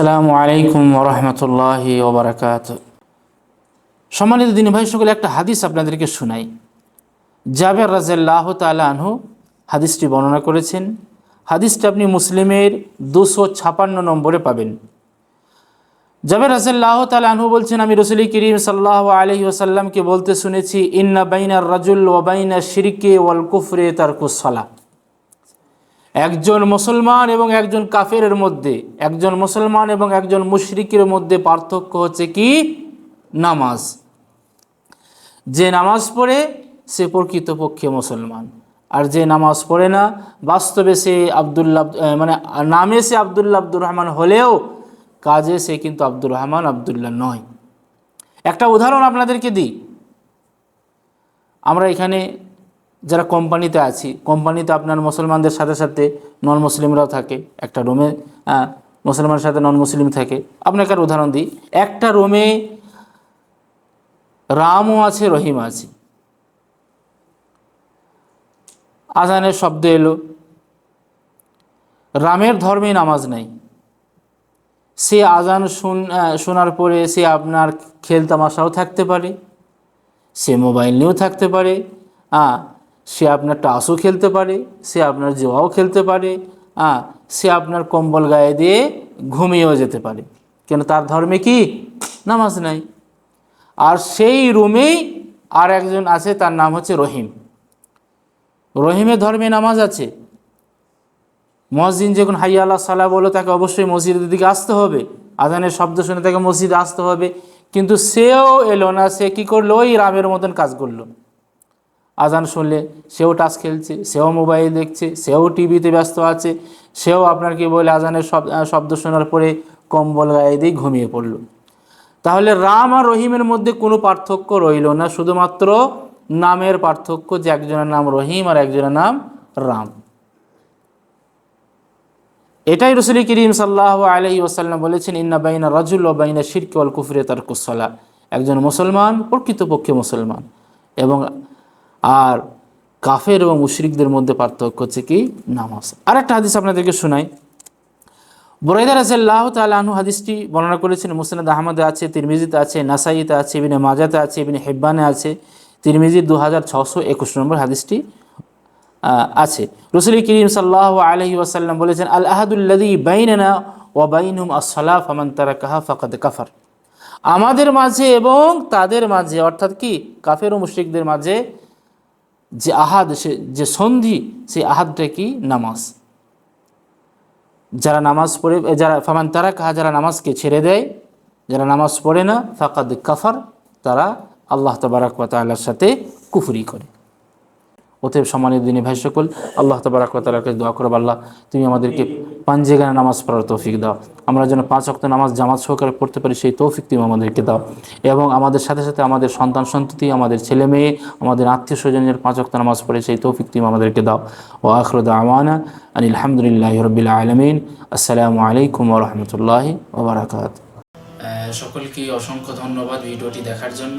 আসসালামু আলাইকুম ওরহমতুল্লাহ ওবরাকাত। সম্মানিত দিনী ভাই, সকলে একটা হাদিস আপনাদেরকে শোনাই। জাবের রাজাল্লাহ তালা আনহু হাদিসটি বর্ণনা করেছেন। হাদিসটি আপনি মুসলিমের দুশো ছাপান্ন নম্বরে পাবেন। জাবের রাজাল্লাহ তালা আনহু বলছেন, আমি রসুলি করিম সাল্লাহ আলহি ওসাল্লামকে বলতে শুনেছি, ইন্না বাইনার রাজুল ওয়াবাইনা শিরকে ওয়াল কুফরে তার কুসলা একজন মুসলমান এবং একজন কাফেরের মধ্যে একজন মুসলমান এবং একজন মুশরিকের মধ্যে পার্থক্য হচ্ছে কি? নামাজ। যে নামাজ পড়ে সে প্রকৃতপক্ষে মুসলমান। আর যে নামাজ পড়ে না বাস্তবে সে আবদুল্লাহ আহ, মানে নামে সে আবদুল্লা আব্দুর রহমান হলেও কাজে সে কিন্তু আব্দুর রহমান আবদুল্লাহ নয়। একটা উদাহরণ আপনাদেরকে দিই। আমরা এখানে যারা কোম্পানিতে আছি কোম্পানিতে আপনার মুসলমানদের সাথে সাথে নন মুসলিমরাও থাকে একটা রুমে আহ, মুসলমানের সাথে নন মুসলিম থাকে। আপনাকে একটা উদাহরণ দিই একটা রুমে রামও আছে রহিম আছে। আজানের শব্দ এলো রামের ধর্মে নামাজ নাই। সে আজান শুন শোনার পরে সে আপনার খেলতামাশাও থাকতে পারে সে মোবাইল নিয়েও থাকতে পারে হ্যাঁ সে আপনার টাসও খেলতে পারে, সে আপনার জোয়াও খেলতে পারে হ্যাঁ সে আপনার কম্বল গায়ে দিয়ে ঘুমিয়েও যেতে পারে। কেন তার ধর্মে কি? নামাজ নাই। আর সেই রুমেই আর একজন আছে, তার নাম হচ্ছে রহিম। রহিমের ধর্মে নামাজ আছে। মসজিদ যখন হাইয়া আল্লাহ সালা বলো তাকে অবশ্যই মসজিদের দিকে আসতে হবে। আজানের শব্দ শুনে তাকে মসজিদে আসতে হবে। কিন্তু সেও এলো না, সে কি করল? ওই রামের মতন কাজ করল। আজান শুনলে সেও টাচ খেলছে, সেও মোবাইল দেখছে, সেও টিভিতে ব্যস্ত আছে, সেও আপনার কি বলে আজানের শব্দ শোনার পরে কম্বল গায়ে দিয়ে ঘুমিয়ে পড়ল। তাহলে রাম আর রহিমের মধ্যে কোনো পার্থক্য রইল না, শুধুমাত্র নামের পার্থক্য যে একজনের নাম রহিম আর একজনের নাম রাম। এটাই রসুল করিম সাল্লাহ আলহি ওসাল্লাম বলেছেন, ইন্না বাইনা রাজুল ও বাইনা শিরকে অল কুফরে তার কুসলা একজন মুসলমান প্রকৃতপক্ষে মুসলমান এবং আর কাফের এবং মুশরিকদের মধ্যে পার্থক্য হচ্ছে কি? নামাজ। আর একটা হাদিস আপনাদেরকে শোনাই। বরাইদা রাজাল্লাহ তালু হাদিসটি বর্ণনা করেছেন। মুসনাদ আহমদে আছে, তিরমিজিতে আছে, নাসাইতে আছে, ইবিনে মাজাতে আছে, ইবিনে হেব্বানে আছে। তিরমিজির দু হাজার ছশো একুশ নম্বর হাদিসটি আছে। রসুল করিম সাল্লাহ আলহি ওয়াসাল্লাম বলেছেন, আল আহাদুল্লাদি বাইনানা ও বাইনুম আসলাফ আমান তারা কাহা ফাকাদ কাফার। আমাদের মাঝে এবং তাদের মাঝে, অর্থাৎ কি? কাফের ও মুশরিকদের মাঝে যে আহাদ, সে যে সন্ধি, সেই আহাদটা কি? নামাজ। যারা নামাজ পড়ে যারা, ফামান তারা কাহা যারা নামাজকে ছেড়ে দেয়, যারা নামাজ পড়ে না, ফাকাদ কাফার, তারা আল্লাহ তবারাক তাল্লার সাথে কুফরি করে। অতএব সম্মানিত দিনী ভাই সকল, আল্লাহ তবারাক ওয়া তাআলার কাছে দোয়া করব আল্লাহ তুমি আমাদেরকে পাঁচ জায়গায় নামাজ পড়ার তৌফিক দাও। আমরা যেন পাঁচ অক্ত নামাজ জামাত সহকারে পড়তে পারি, সেই তৌফিক তুমি আমাদেরকে দাও। এবং আমাদের সাথে সাথে আমাদের সন্তান সন্ততি, আমাদের ছেলে মেয়ে, আমাদের আত্মীয় স্বজনের পাঁচ অক্ত নামাজ পড়ে, সেই তৌফিক তুমি আমাদেরকে দাও। ও আখরদ আমানা আনিল আলহামদুলিল্লাহ রবিল আলমিন। আসসালামু আলাইকুম ওরহমতুল্লাহ ওবরাকাত সকলকে অসংখ্য ধন্যবাদ ভিডিওটি দেখার জন্য।